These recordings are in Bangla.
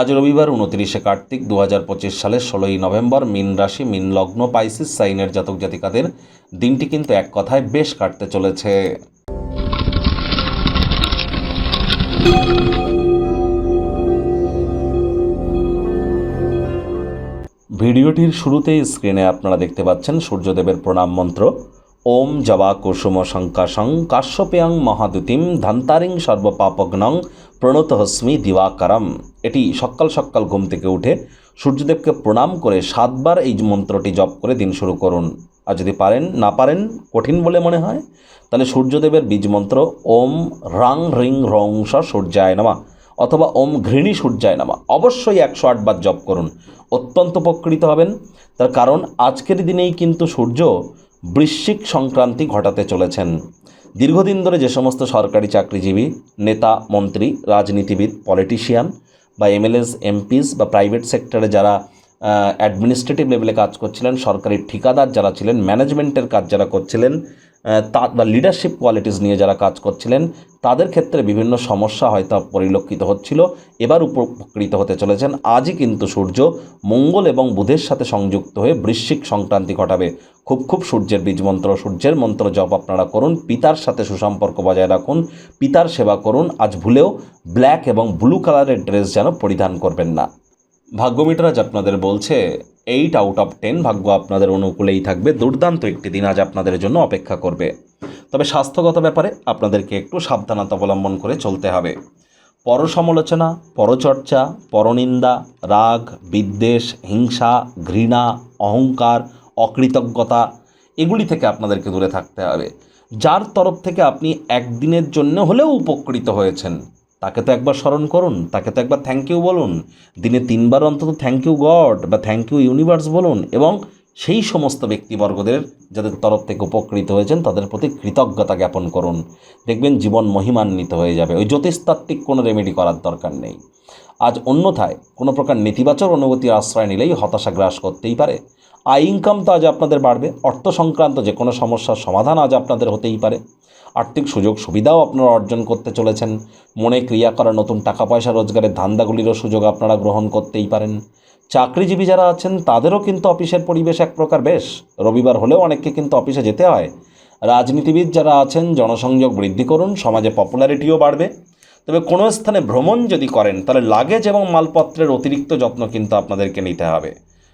আজ রবিবার উনত্রিশে কার্তিক দু হাজার পঁচিশ সালের ষোলোই নভেম্বর মিন রাশি, মিন লগ্ন, পাইসিস, সাইনের জাতক জাতিকাদের দিনটি কিন্তু এক কথায় বেশ কাটতে চলেছে। ভিডিওটির শুরুতেই স্ক্রিনে আপনারা দেখতে পাচ্ছেন সূর্যদেবের প্রণাম মন্ত্র। ওম জবা কুসুম শঙ্কাশং কাশ্যপেয়ং মহাদুতিম ধান্তারিং সর্বপাপগ্নং প্রণতহস্মি দিবাকারম। এটি সকাল সকাল ঘুম থেকে উঠে সূর্যদেবকে প্রণাম করে সাতবার এই মন্ত্রটি জপ করে দিন শুরু করুন। আর যদি পারেন, না পারেন, কঠিন বলে মনে হয়, তাহলে সূর্যদেবের বীজ মন্ত্র ওম রাং রিং রং স সূর্যায় নামা অথবা ওম ঘৃণী সূর্যায় নামা অবশ্যই একশো আটবার জপ করুন। অত্যন্ত উপকৃত হবেন। তার কারণ, আজকের দিনেই কিন্তু সূর্য বৃশ্চিক সংক্রান্তি ঘটাতে চলেছেন। দীর্ঘদিন ধরে যে সমস্ত সরকারি চাকরিজীবী, নেতা, মন্ত্রী, রাজনীতিবিদ পলিটিশিয়ান বা এমএলএস এমপিস বা প্রাইভেট সেক্টরে যারা অ্যাডমিনিস্ট্রেটিভ লেভেলে কাজ করছিলেন, সরকারি ঠিকাদার যারা ছিলেন ম্যানেজমেন্টের কাজ যারা করছিলেন তা বা লিডারশিপ কোয়ালিটিস নিয়ে যারা কাজ করছিলেন, তাদের ক্ষেত্রে বিভিন্ন সমস্যা হয়তো পরিলক্ষিত হচ্ছিল, এবার উপকৃত হতে চলেছেন। আজই কিন্তু সূর্য মঙ্গল এবং বুধের সাথে সংযুক্ত হয়ে বৃশ্চিক সংক্রান্তি ঘটাবে। খুব খুব সূর্যের বীজ মন্ত্র সূর্যের মন্ত্র জপ আপনারা করুন, পিতার সাথে সুসম্পর্ক বজায় রাখুন, পিতার সেবা করুন, আজ ভুলেও ব্ল্যাক এবং ব্লু কালারের ড্রেস যেন পরিধান করবেন না। ভাগ্যমিটার আজ আপনাদের বলছে এইট আউট অফ টেন ভাগ্য আপনাদের অনুকূলেই থাকবে। দুর্দান্ত একটি দিন আজ আপনাদের জন্য অপেক্ষা করবে। তবে স্বাস্থ্যগত ব্যাপারে আপনাদেরকে একটু সাবধানতা অবলম্বন করে চলতে হবে। পরসমালোচনা, পরচর্চা, পরনিন্দা, রাগ, বিদ্বেষ, হিংসা, ঘৃণা, অহংকার, অকৃতজ্ঞতা, এগুলি থেকে আপনাদেরকে দূরে থাকতে হবে। যার তরফ থেকে আপনি একদিনের জন্য হলেও উপকৃত হয়েছেন। তাকে তো একবার স্মরণ করুন, তাকে তো একবার থ্যাংক ইউ বলুন। দিনে তিনবার অন্তত থ্যাংক ইউ গড বা থ্যাংক ইউ ইউনিভার্স বলুন এবং সেই সমস্ত ব্যক্তিবর্গদের যাদের তরফ থেকে উপকৃত হয়েছেন, তাদের প্রতি কৃতজ্ঞতা জ্ঞাপন করুন। দেখবেন জীবন মহিমান্বিত হয়ে যাবে। ওই জ্যোতিষতাত্ত্বিক কোনো রেমেডি করার দরকার নেই। আজ অন্যথায় কোনো প্রকার নেতিবাচক অনুভূতির আশ্রয় নিলেই হতাশা গ্রাস করতেই পারে। আয় ইনকাম তো আজ আপনাদের বাড়বে, অর্থ সংক্রান্ত যে কোনো সমস্যার সমাধান আজ আপনাদের হতেই পারে। আর্থিক সুযোগ সুবিধাও আপনারা অর্জন করতে চলেছেন। মনে ক্রিয়া করা নতুন টাকা পয়সা রোজগারের ধান্দাগুলিরও সুযোগ আপনারা গ্রহণ করতেই পারেন। চাকরিজীবী যারা আছেন, তাদেরও কিন্তু অফিসের পরিবেশ এক প্রকার বেশ। রবিবার হলেও অনেককে কিন্তু অফিসে যেতে হয়। রাজনীতিবিদ যারা আছেন, জনসংযোগ বৃদ্ধি করুন, সমাজে পপুলারিটিও বাড়বে। তবে কোনো স্থানে ভ্রমণ যদি করেন, তাহলে লাগেজ এবং মালপত্রের অতিরিক্ত যত্ন কিন্তু আপনাদেরকে নিতে হবে।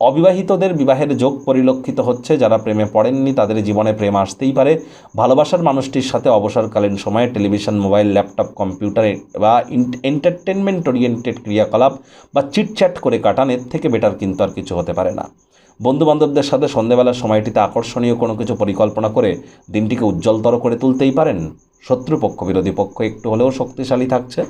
অবিবাহিতদের বিবাহের যোগ পরিলক্ষিত হচ্ছে, যারা প্রেমে পড়েননি, তাদের জীবনে প্রেম আসতেই পারে। ভালোবাসার মানুষটির সাথে অবসরকালীন সময়ে টেলিভিশন, মোবাইল, ল্যাপটপ, কম্পিউটারে বা এন্টারটেনমেন্ট ওরিয়েন্টেড ক্রিয়াকলাপ বা চিটচ্যাট করে কাটান, এর থেকে বেটার কিন্তু আর কিছু হতে পারে না। বন্ধু বান্ধবদের সাথে সন্ধেবেলার সময়টিতে আকর্ষণীয় কোনো কিছু পরিকল্পনা করে দিনটিকে উজ্জ্বলতর করে তুলতেই পারেন। শত্রুপক্ষ, বিরোধী পক্ষ একটু হলেও শক্তিশালী থাকছে।